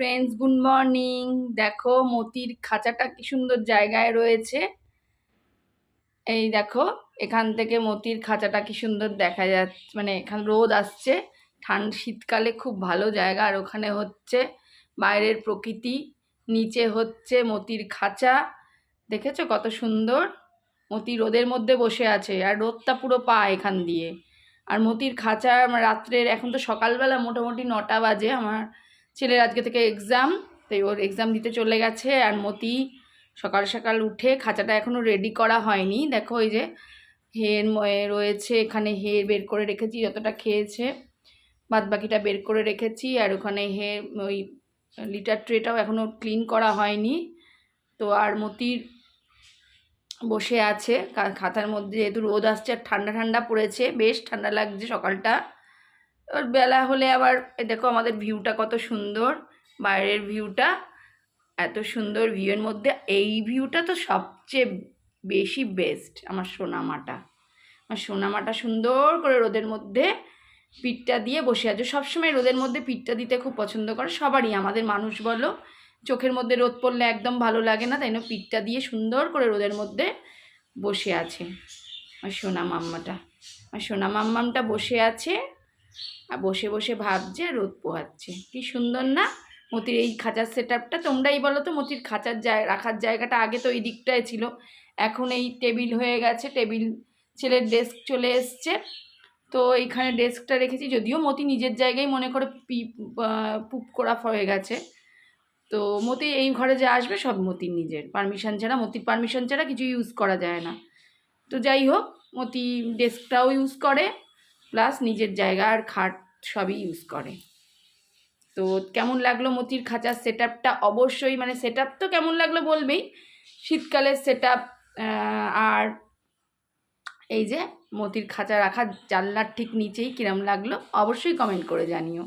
Friends good morning দেখো, মতির খাঁচাটা কি সুন্দর জায়গায় রয়েছে। এই দেখো, এখান থেকে মতির খাঁচাটা কি সুন্দর দেখা যাচ্ছে মানে এখানে রোদ আসছে। ঠান্ডা শীতকালে খুব ভালো জায়গা, আর ওখানে হচ্ছে বাইরের প্রকৃতি, নিচে হচ্ছে মতির খাঁচা। দেখেছ কত সুন্দর? মতি রোদের মধ্যে বসে আছে, আর রোদটা পুরো পা এখান দিয়ে। আর মতির খাঁচা রাত্রের, এখন তো সকালবেলা মোটামুটি নটা বাজে, আমার ছেলের আজকে থেকে এক্সাম তাই ওর এক্সাম দিতে চলে গেছে আর মতি সকাল সকাল উঠে খাঁচাটা এখনও রেডি করা হয়নি। দেখো ওই যে হের রয়েছে, এখানে হের বের করে রেখেছি, যতটা খেয়েছে। বাদ বাকিটা বের করে রেখেছি আর ওখানে হে ওই লিটার ট্রেটাও এখনও ক্লিন করা হয়নি। তো আর মতির বসে আছে খাতার মধ্যে যেহেতু রোদ আসছে আর ঠান্ডা ঠান্ডা পড়েছে, বেশ ঠান্ডা লাগছে সকালটা। এবার বেলা হলে আবার দেখো আমাদের ভিউটা কত সুন্দর, বাইরের ভিউটা এত সুন্দর ভিউয়ের মধ্যে, এই ভিউটা তো সবচেয়ে বেশি বেস্ট আমার সোনামাটা। আমার সোনামাটা সুন্দর করে রোদের মধ্যে পিঠটা দিয়ে বসে আছে। সবসময় রোদের মধ্যে পিঠটা দিতে খুব পছন্দ করে, সবারই, আমাদের মানুষ বলো। চোখের মধ্যে রোদ পড়লে একদম ভালো লাগে না, তাই না? পিঠটা দিয়ে সুন্দর করে রোদের মধ্যে বসে আছে। আমার সোনা মাম্মাটা আমার সোনা মাম্মামটা বসে আছে। আর বসে বসে ভাবছে আর রোদ পোহাচ্ছে। কি সুন্দর না? মতির এই খাঁচার সেট আপটা তোমরাই বলো তো মতির খাঁচার জায়, রাখার জায়গাটা আগে তো এই দিকটায় ছিল। এখন এই টেবিল হয়ে গেছে, টেবিল ছেলের ডেস্ক চলে এসছে। তো এইখানে ডেস্কটা রেখেছি। যদিও মতি নিজের জায়গায় মনে করে পি পুপ করা হয়ে গেছে। তো মতি এই ঘরে যে আসবে সব মতির নিজের। পারমিশন ছাড়া, মতির পারমিশন ছাড়া কিছু ইউজ করা যায় না। তো যাই হোক, মতি ডেস্কটাও ইউজ করে। প্লাস নিজের জায়গা আর খাট সবই ইউজ করে। তো কেমন লাগল মতির খাঁচার সেট অবশ্যই মানে সেট তো কেমন লাগল বলবেই। শীতকালের সেট আর এই যে মতির খাঁচা রাখা জানলার ঠিক নিচেই কিরম লাগল, অবশ্যই কমেন্ট করে জানিও।